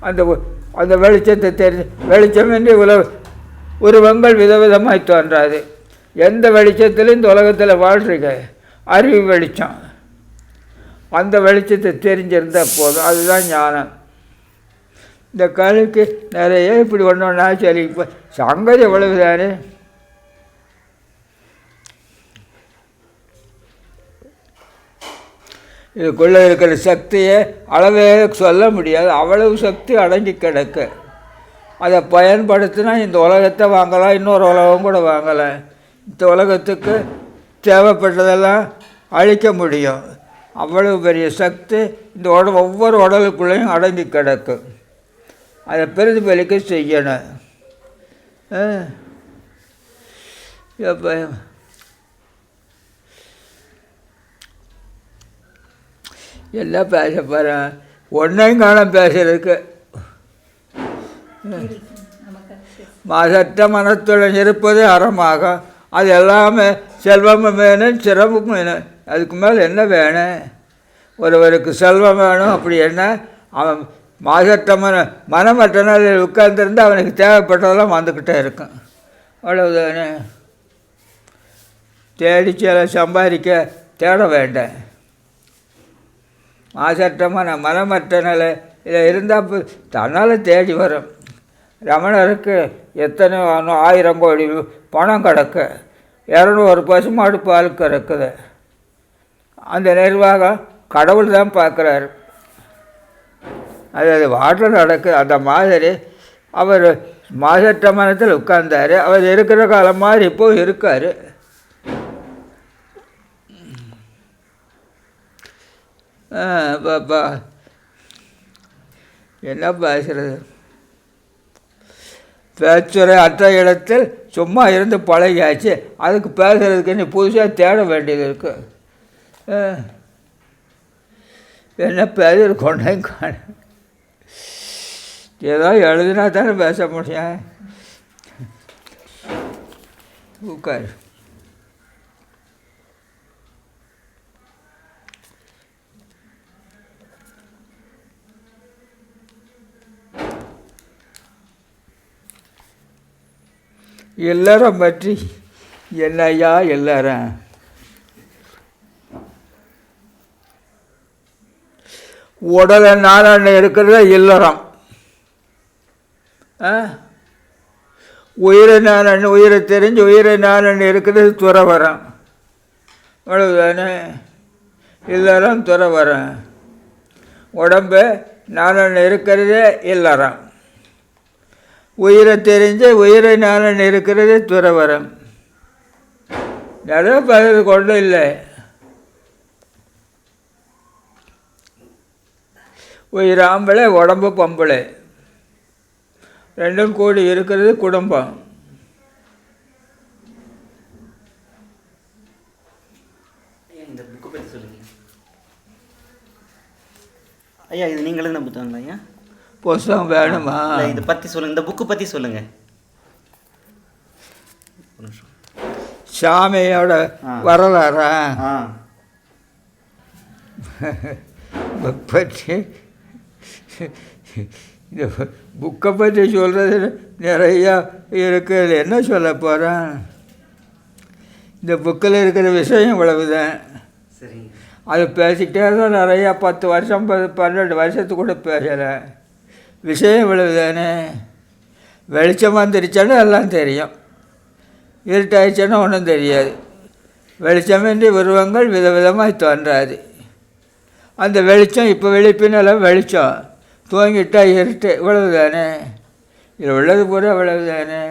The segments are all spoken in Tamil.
அந்த அந்த வெளிச்சத்தை தெரிஞ்சு வெளிச்சமின்றி உல உருவங்கள் விதவிதமாய் தோன்றாது. எந்த வெளிச்சத்திலும் இந்த உலகத்தில் வாழ்றீங்க? அறிவு வெளிச்சம். அந்த வெளிச்சத்தை தெரிஞ்சிருந்தால் போதும். அதுதான் ஞானம். இந்த கழுக்கு நிறைய இப்படி ஒன்று ஒன்றா சரி இப்போ சங்கதி எவ்வளவு தானே? இதுக்குள்ளே இருக்கிற சக்தியை அளவே சொல்ல முடியாது. அவ்வளவு சக்தி அடங்கி கிடக்கு. அதை பயன்படுத்தினா இந்த உலகத்தை வாங்கலாம் இன்னொரு உலகம் கூட வாங்கலாம். இந்த உலகத்துக்கு தேவைப்பட்டதெல்லாம் அழிக்க முடியும். அவ்வளவு பெரிய சக்தி இந்த உட ஒவ்வொரு உடலுக்குள்ளேயும் அடங்கி கிடக்கு. அதை பிரதிபலிக்க செய்யணும். ஆ. என்ன எல்லாம் பேச போகிறேன் ஒன்றையும் காலம் பேசுறதுக்கு. மாசற்ற மனத்துடன் இருப்பது அறமாகும் அது எல்லாமே செல்வமும் வேணும் சிறப்பும் வேணும். அதுக்கு மேலே என்ன வேணும்? ஒருவருக்கு செல்வம் வேணும் அப்படி என்ன? அவன் மாசற்ற மன மனமற்ற நாளில் அவனுக்கு தேவைப்பட்டதெல்லாம் வந்துக்கிட்டே இருக்கும். அவ்வளவுதானே? தேடி சில சம்பாதிக்க தேட வேண்டாம். மாசற்ற மன மனமற்ற நிலை இதில் இருந்தால் தன்னால் தேடி வரும். ரமணருக்கு எத்தனை ஆயிரம் கோடி பணம் கிடக்கு இரநூறு பசுமாடு பால் கிடக்குது அந்த நிர்வாகம் கடவுள் தான் பார்க்குறாரு. அது அது வாட்டில் நடக்குது. அந்த மாதிரி அவர் மாசற்ற மனத்தில் உட்கார்ந்தார். அவர் இருக்கிற காலம் மாதிரி இப்போ இருக்கார். பாப்பா என்ன பேசுறது? பேச்சுரை அற்ற இடத்தில் சும்மா இருந்து பழகியாச்சு. அதுக்கு பேசுறதுக்கு நீ புதுசாக தேட வேண்டியது இருக்கு. என்ன பேசுறது கொண்டே காண. ஏதோ எழுதினா தானே பேச முடியும். உட்காரு. எல்லாரும் பற்றி என்னையா எல்லாரும்? உடலை நாராயணன் இருக்கிறத இல்லறம் ஆ? உயிரை நாராயணன் உயிரை தெரிஞ்சு உயிரை நாராயணன் இருக்கிறது துறவரம். அவ்வளவுதானே? இல்லறம் துறவரம். உடம்பு நாராயணன் இருக்கிறதே இல்லறம் உயிரை தெரிஞ்சு உயிரை நாராயணன் இருக்கிறது துறவரம். நிறைய பதில் கொண்டு இல்லை. உயிர் ஆம்பளை உடம்பு பொம்பளை. ரெண்டும் கூடி இருக்கிறது குடும்பம். ஐயா இது நீங்கள் எழுதின புத்தகங்களா ஐயா புஸ்தகம் வேணுமா? இதை பற்றி சொல்லுங்க. இந்த புக்கு பற்றி சொல்லுங்க. ஒரு நிமிஷம். சாமியோட. வரலாறா? ஆ. பற்றி இந்த புக்கை பற்றி சொல்கிறது நிறையா இருக்குது என்ன சொல்ல போகிறேன் இந்த புக்கில் இருக்கிற விஷயம் இவ்வளவுதான். சரிங்க. அது பேசிக்கிட்டே தான் நிறையா பத்து வருஷம் பன்னெண்டு வருஷத்துக்கு கூட பேசலை. விஷயம் இவ்வளவு தானே வெளிச்சம் வந்துருச்சுன்னா எல்லாம் தெரியும். இருட்டாயிடுச்சுன்னா ஒன்றும் தெரியாது. வெளிச்சமின்றி உருவங்கள் விதவிதமாக தோன்றாது. அந்த வெளிச்சம் இப்போ வெளிப்பினெல்லாம் வெளிச்சம். தூங்கிட்டா இருட்டு. இவ்வளவு தானே இது உள்ளது பூரா இவ்வளவு தானே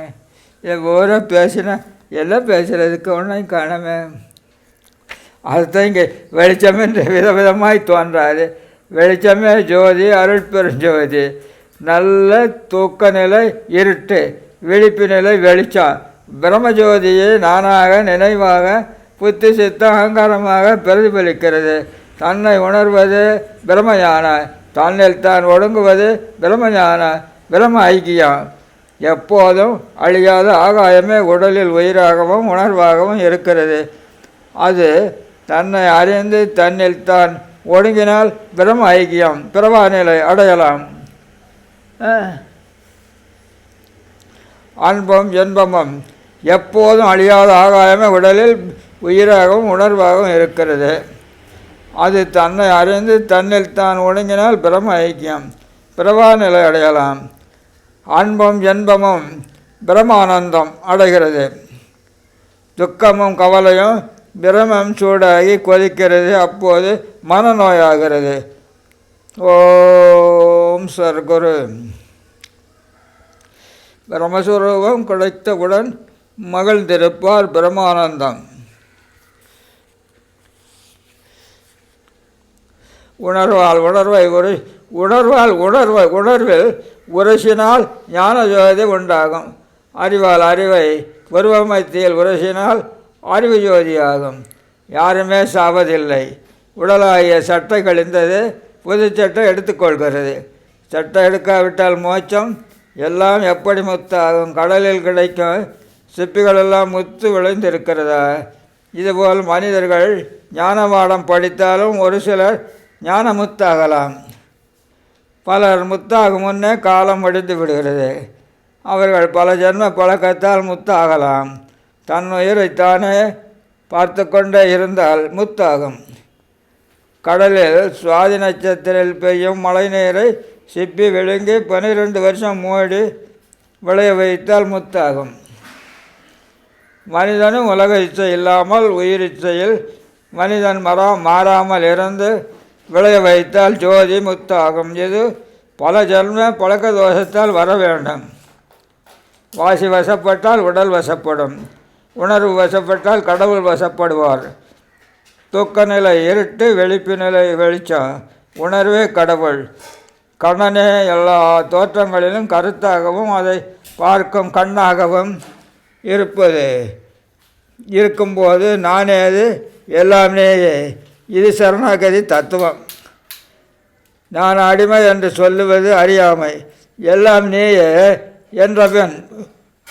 இதை பூரா பேசினா எல்லாம் பேசுகிறதுக்கு ஒன்றும் காணாமே. அதுதான் இங்கே வெளிச்சமென்று விதவிதமாய் தோன்றாது. வெளிச்சமே ஜோதி அருட்பெருஞ்சோதி நல்ல தூக்க நிலை இருட்டு விழிப்பு நிலை வெளிச்சம். பிரம்மஜோதியை நானாக நினைவாக புத்தி சித்த அகங்காரமாக பிரதிபலிக்கிறது. தன்னை உணர்வது பிரம்மஞான தன்னில் தான் ஒடுங்குவது பிரம்மஞான பிரம்ம ஐக்கியம். எப்போதும் அழியாத ஆகாயமே உடலில் உயிராகவும் உணர்வாகவும் இருக்கிறது. அது தன்னை அறிந்து தன்னில் தான் ஒடுங்கினால் பிரம்ம ஐக்கியம் பிரபா நிலை அடையலாம். அன்பம் இன்பமும் எப்போதும் அழியாத ஆகாயமே உடலில் உயிராகவும் உணர்வாகவும் இருக்கிறது. அது தன்னை அறிந்து தன்னில் தான் ஒடுங்கினால் பிரம ஐக்கியம் பிரபா நிலை அடையலாம். அன்பம் இன்பமும் பிரமானந்தம் அடைகிறது. துக்கமும் கவலையும் பிரமம் சூடாகி கொதிக்கிறது. அப்போது மனநோயாகிறது. ஓ சர்க்குரு. பிரம்மஸ்வரூபம் கிடைத்தவுடன் மகிழ்ந்திருப்பார் பிரமானந்தம் உணர்வால் உணர்வை உரை உணர்வால் உணர்வை உணர்வில் உரசினால் ஞான ஜோதி உண்டாகும். அறிவால் அறிவை உருவமத்தியில் உரசினால் அறிவு ஜோதியாகும். யாருமே சாவதில்லை. உடலாகிய சட்டை கழிந்தது புது சட்டை எடுத்துக்கொள்கிறது சட்டம் எடுக்காவிட்டால் மோட்சம். எல்லாம் எப்படி முத்தாகும்? கடலில் கிடைக்கும். சிப்பிகளெல்லாம் முத்து விளைந்திருக்கிறதா? இதுபோல் மனிதர்கள் ஞானவாடம் படித்தாலும் ஒரு சிலர் ஞான முத்தாகலாம் பலர் முத்தாகும் முன்னே காலம் முடிந்து விடுகிறது. அவர்கள் பல ஜென்ம பழக்கத்தால் முத்தாகலாம். தன் உயிரை தானே பார்த்து கொண்டே இருந்தால் முத்தாகும். கடலில் சுவாதி நட்சத்திரில் பெய்யும் மழை நீரை சிப்பி விழுங்கி பன்னிரெண்டு வருஷம் மூடி விளைய வைத்தால் முத்தாகும். மனிதனும் உலக இச்சை இல்லாமல் உயிர் இச்சையில் மனிதன் மரம் மாறாமல் இருந்து விளைய வைத்தால் ஜோதி முத்தாகும். இது பல ஜென்ம பழக்க தோஷத்தால் வர வேண்டும். வாசி வசப்பட்டால் உடல் வசப்படும். உணர்வு வசப்பட்டால் கடவுள் வசப்படுவார். தூக்க நிலை இருட்டு வெளிப்பு நிலை வெளிச்சம் உணர்வே கடவுள். கண்ணனே எல்லா தோற்றங்களிலும் கருத்தாகவும் அதை பார்க்கும் கண்ணாகவும் இருப்பது. இருக்கும்போது நானேது எல்லாம் எல்லாமே இது சரணாகதி தத்துவம். நான் அடிமை என்று சொல்லுவது அறியாமை. எல்லாம் நீயே என்றவன்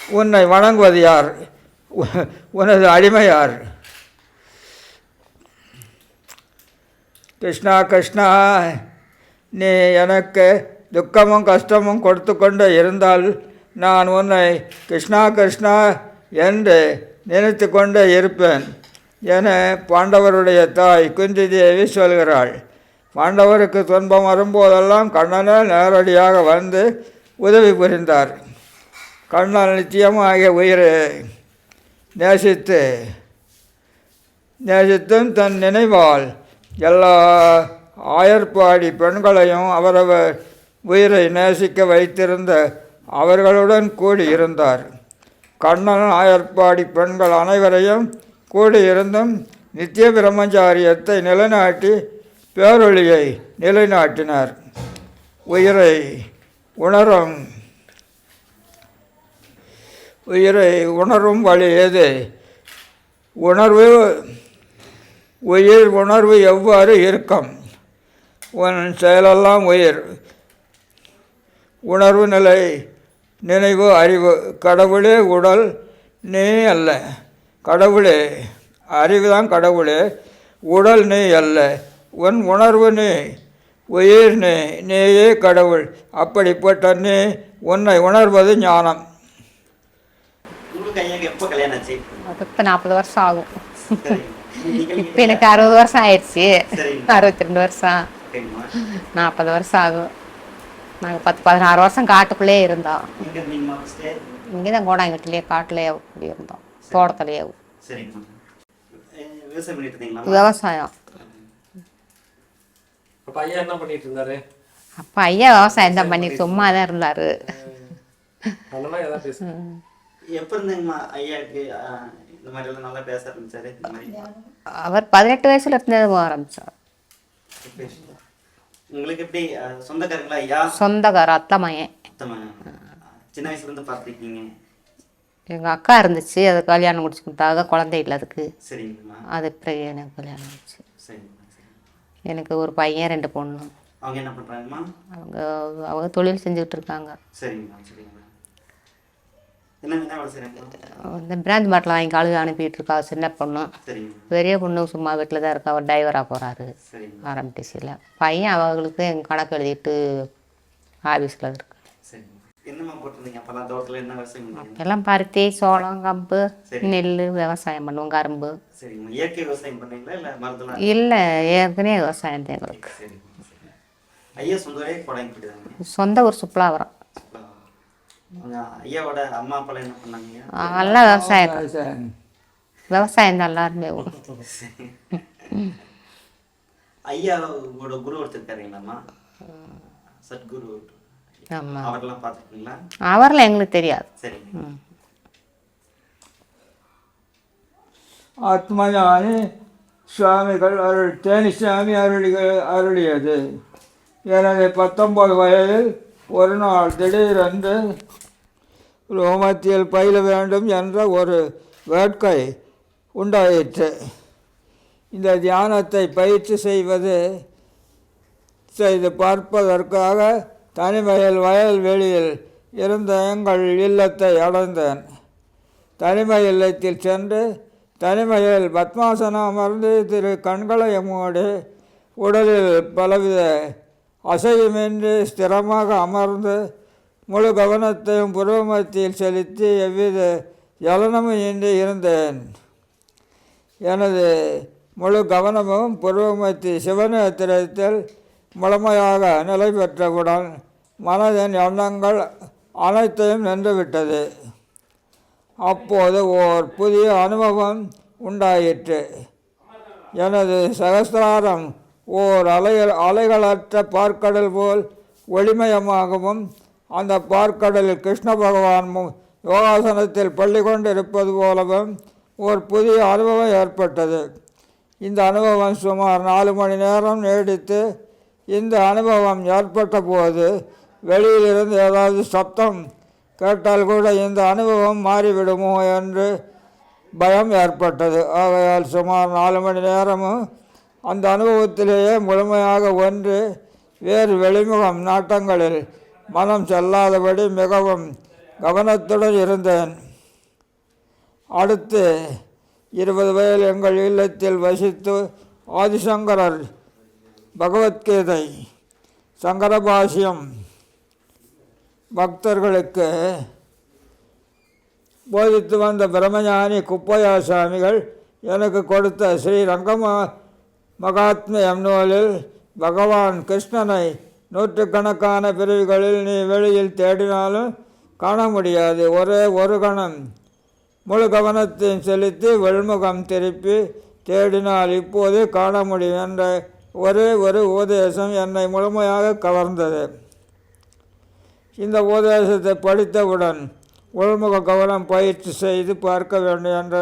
உன்னை வணங்குவது யார்? உ- உனது அடிமை யார்? கிருஷ்ணா கிருஷ்ணா. நீ எனக்கு துக்கமும் கஷ்டமும் கொடுத்து கொண்டு இருந்தால் நான் உன்னை கிருஷ்ணா கிருஷ்ணா என்று நினைத்து கொண்டே இருப்பேன் என பாண்டவருடைய தாய் குந்தி தேவி சொல்கிறாள். பாண்டவருக்கு துன்பம் வரும்போதெல்லாம் கண்ணனே நேரடியாக வந்து உதவி புரிந்தார். கண்ணன் நிச்சயமாகிய உயிரை நேசித்து நேசித்தும் தன் நினைவால் எல்லா ஆயர்பாடி பெண்களையும் அவரவர் உயிரை நேசிக்க வைத்திருந்த அவர்களுடன் கூடியிருந்தார். கண்ணன் ஆயர்பாடி பெண்கள் அனைவரையும் கூடியிருந்தும் நித்திய பிரம்மச்சாரியத்தை நிலைநாட்டி பேரொழியை நிலைநாட்டினார். உயிரை உணரும் உயிரை உணரும் வழி எது? உணர்வு உயிர் உணர்வு எவ்வாறு இருக்கும்? உன் செயலெல்லாம் உயிர். உணர்வு நிலை நினைவு அறிவு. கடவுளே உடல் நீ அல்ல. கடவுளே அறிவுதான் கடவுளே. உடல் நீ அல்ல. உன் உணர்வு நீ உயிர் நீ நீயே கடவுள். அப்படிப்பட்ட நீ உன்னை உணர்வது ஞானம். இப்போ நாற்பது வருஷம் ஆகும். இப்போ எனக்கு அறுபது வருஷம் ஆயிடுச்சு. அறுபத்தி ரெண்டு வருஷம். நாற்பது வருஷம் ஆகும். நாங்கள் பத்து பதினாறு வருஷம் காட்டுக்குள்ளேயே இருந்தோம். இங்கே தான் கோடாங்கட்டிலேயே காட்டுலேயே அப்படி இருந்தோம். தோட்டத்துலேயே. விவசாயம் பண்ணிட்டு இருந்தீங்களா விவசாயம். அப்ப ஐயா என்ன பண்ணிட்டு இருந்தாரு? அப்போ ஐயா விவசாயம் தான் பண்ணி சும்மா தான் இருந்தார். அவர் பதினெட்டு வயசுல இருந்தது ஆரம்பிச்சார். உங்களுக்கு எப்படி சொந்தக்காரங்களா? ஐயா சொந்தக்கார அத்தை மகன் சுத்தமா சின்ன வயசுல இருந்து பார்த்துருக்கீங்க. எங்கள் அக்கா இருந்துச்சு அது கல்யாணம் முடிச்சு கொடுத்தாக குழந்தை இல்லை அதுக்கு. சரிங்கம்மா. அது பிறகு எனக்கு கல்யாணம் ஆச்சு எனக்கு ஒரு பையன் ரெண்டு பொண்ணு. அவங்க என்ன பண்ணுறாங்கம்மா அவங்க அவங்க தொழில் செஞ்சுக்கிட்டு இருக்காங்க. சரிங்கம்மா சரிங்கம்மா என்ன என்ன வேலை செய்கிறாங்க இந்த பிராந்தி பாட்டில் வாங்கி கழுவி அனுப்பிட்டு இருக்கா சின்ன பொண்ணு. பெரிய பொண்ணு சும்மா வீட்டில் தான் இருக்கா அவர் டிரைவராக போகிறாரு ஆர்எம்டிசியில் பையன் அவங்களுக்கு எங்கள் கணக்கு எழுதிட்டு ஆஃபீஸில் இருக்கு. எல்லாம் பருத்தி சோளம் கம்பு. நெல் விவசாயம் பண்ணுவோம் கரும்பு. இல்லை ஏற்கனவே விவசாயம் தான் எங்களுக்கு. சொந்த ஊரே கொடையம்பட்டி தாங்க சொந்த ஊர் சுப்பலாவரம் ஐயாவோட அம்மா என்ன பண்ணாங்க? எல்லாம் விவசாயம் விவசாயம். விவசாயம் தான் எல்லாருமே ஐயா உங்களோட குரு ஒருத்தர் இருக்காருங்களாம்மா? சத்குரு. ஆமாம் அவரெல்லாம் பார்த்துருக்கீங்களா? அவரில் எங்களுக்கு தெரியாது. சரிங்க ஆத்மஞானி சுவாமிகள் அருள் தேனிசாமி அருளிகள் அருளியது. எனது பத்தொன்பது வயதில் ஒரு நாள் திடீரென்று ரோமத்தில் பயில வேண்டும் என்ற ஒரு வேட்கை உண்டாயிற்று. இந்த தியானத்தை பயிற்சி செய்வது செய்து பார்ப்பதற்காக தனிமையில் வயல்வெளியில் இருந்த எங்கள் இல்லத்தை அடைந்தேன். தனிமை இல்லத்தில் சென்று தனிமையில் பத்மாசனம் அமர்ந்து திரு கண்களை மூடி உடலில் பலவித அசையுமின்றி ஸ்திரமாக அமர்ந்து முழு கவனத்தையும் புருவமத்தியில் செலுத்தி எவ்வித ஜலனமும் இன்றி இருந்தேன். எனது முழு கவனமும் புருவமத்தி சிவநேத்திரத்தில் முழுமையாக நிலை பெற்றவுடன் மனதின் எண்ணங்கள் அனைத்தையும் நின்றுவிட்டது. அப்போது ஓர் புதிய அனுபவம் உண்டாயிற்று. எனது சகசிராரம் ஓர் அலைகள் அலைகளற்ற பார்க்கடல் போல் ஒளிமயமாகவும் அந்த பார்க்கடலில் கிருஷ்ண பகவான் யோகாசனத்தில் பள்ளி கொண்டிருப்பது போலவும் ஒரு புதிய அனுபவம் ஏற்பட்டது. இந்த அனுபவம் சுமார் நாலு மணி நேரம் நீடித்து இந்த அனுபவம் ஏற்பட்ட போது வெளியிலிருந்து ஏதாவது சப்தம் கேட்டால் கூட இந்த அனுபவம் மாறிவிடுமோ என்று பயம் ஏற்பட்டது. ஆகையால் சுமார் நாலு மணி நேரமும் அந்த அனுபவத்திலேயே முழுமையாக ஒன்று வேறு வெளிமுகம் நாட்டங்களில் மனம் செல்லாதபடி மிகவும் கவனத்துடன் இருந்தேன். அடுத்து இருபது வயல் எங்கள் இல்லத்தில் வசித்து ஆதிசங்கரர் பகவத்கீதை சங்கரபாஷ்யம் பக்தர்களுக்கு போதித்து வந்த பிரம்மஞானி குப்பையா சுவாமிகள் எனக்கு கொடுத்த ஸ்ரீ ரங்கமா மகாத்மியம் நூலில் பகவான் கிருஷ்ணனை நூற்றுக்கணக்கான பிரிவுகளில் நீ வெளியில் தேடினாலும் காண முடியாது. ஒரே ஒரு கணம். முழு கவனத்தையும் செலுத்தி வெள்முகம் திருப்பி தேடினால் இப்போது காண முடியும் என்ற ஒரே ஒரு உபதேசம் என்னை முழுமையாக கவர்ந்தது. இந்த உபதேசத்தை படித்தவுடன் உள்முக கவனம் பயிற்சி செய்து பார்க்க வேண்டும் என்ற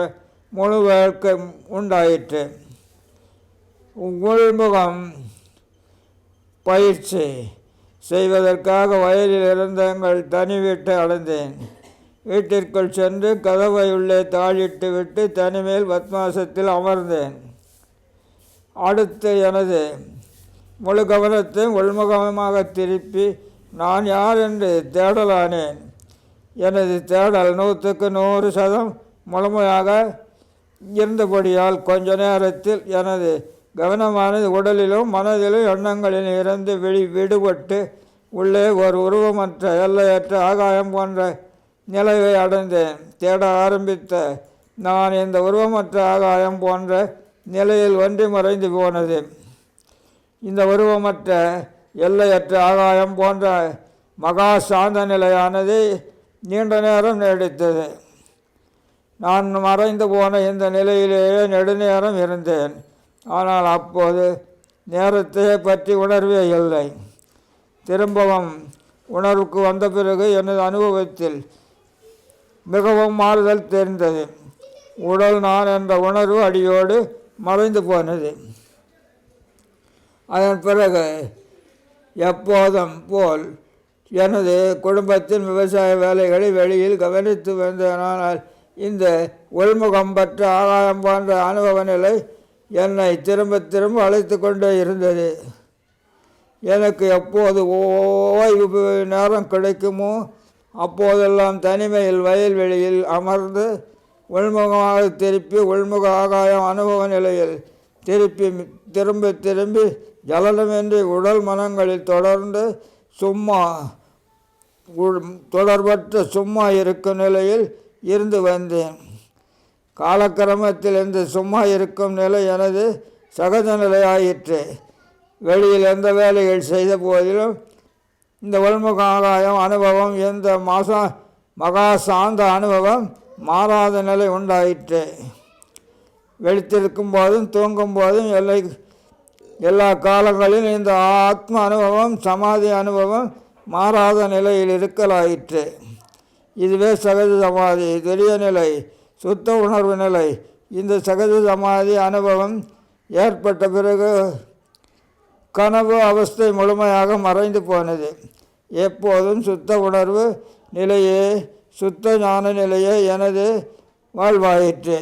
முழு வேட்கை உண்டாயிற்று. உள்முகம் பயிற்சி செய்வதற்காக வயலில் இருந்த எங்கள் தனி வீட்டை அடைந்தேன். வீட்டிற்குள் சென்று கதவை உள்ளே தாழிட்டு விட்டு தனிமேல் பத்மாசத்தில் அமர்ந்தேன். அடுத்து எனது முழு கவனத்தை உள்முகமாக திருப்பி நான் யார் என்று தேடலானேன். எனது தேடல் நூற்றுக்கு நூறு சதம் முழுமையாக இருந்தபடியால் கொஞ்ச நேரத்தில் எனது கவனமானது உடலிலும் மனதிலும் எண்ணங்களில் இருந்து வெளி விடுபட்டு உள்ளே ஒரு உருவமற்ற எல்லையற்ற ஆகாயம் போன்ற நிலையை அடைந்தேன். தேட ஆரம்பித்த நான் இந்த உருவமற்ற ஆகாயம் போன்ற நிலையில் ஒன்றி மறைந்து போனது. இந்த உருவமற்ற எல்லையற்ற ஆகாயம் போன்ற மகா சாந்த நிலையானது நீண்ட நேரம் நீடித்தது. நான் மறைந்து போன இந்த நிலையிலேயே நெடுநேரம் இருந்தேன். ஆனால் அப்போது நேரத்தை பற்றி உணர்வே இல்லை. திரும்பவும் உணர்வுக்கு வந்த பிறகு எனது அனுபவத்தில் மிகவும் மாறுதல் தெரிந்தது. உடல் நான் என்ற உணர்வு அடியோடு மறைந்து போனது. அதன் பிறகு எப்போதும் போல் எனது குடும்பத்தின் விவசாய வேலைகளை வெளியில் கவனித்து வந்தேன். ஆனால் இந்த உள்முகம் பற்ற ஆகாயம் போன்ற அனுபவ நிலை என்னை திரும்ப திரும்ப அழைத்து கொண்டே இருந்தது. எனக்கு எப்போது ஓய்வு நேரம் கிடைக்குமோ அப்போதெல்லாம் தனிமையில் வயல்வெளியில் அமர்ந்து உள்முகமாக திருப்பி உள்முக ஆகாயம் அனுபவ நிலையில் திருப்பி திரும்ப திரும்பி ஜலனமின்றி உடல் மனங்களில் தொடர்ந்து சும்மா உள்- தொடர்பற்ற சும்மா இருக்கும் நிலையில் இருந்து வந்தேன். காலக்கிரமத்தில் சும்மா இருக்கும் நிலை எனது சகஜ நிலையாயிற்று வெளியில் எந்த வேலைகள் செய்த போதிலும் இந்த உள்முக ஆகாயம் அனுபவம் எந்த மாசா மகா சாந்த அனுபவம் மாறாத நிலை உண்டாயிற்று. வெளித்திருக்கும் போதும் தூங்கும் போதும் எல்லை எல்லா காலங்களிலும் இந்த ஆத்ம அனுபவம் சமாதி அனுபவம் மாறாத நிலையில் இருக்கலாயிற்று. இதுவே சகஜ சமாதி தெரிய நிலை. சுத்த உணர்வு நிலை. இந்த சகஜ சமாதி அனுபவம் ஏற்பட்ட பிறகு கனவு அவஸ்தை முழுமையாக மறைந்து போனது. எப்போதும் சுத்த உணர்வு நிலையே சுத்த ஞான நிலையே எனது வாழ்வாயிற்று.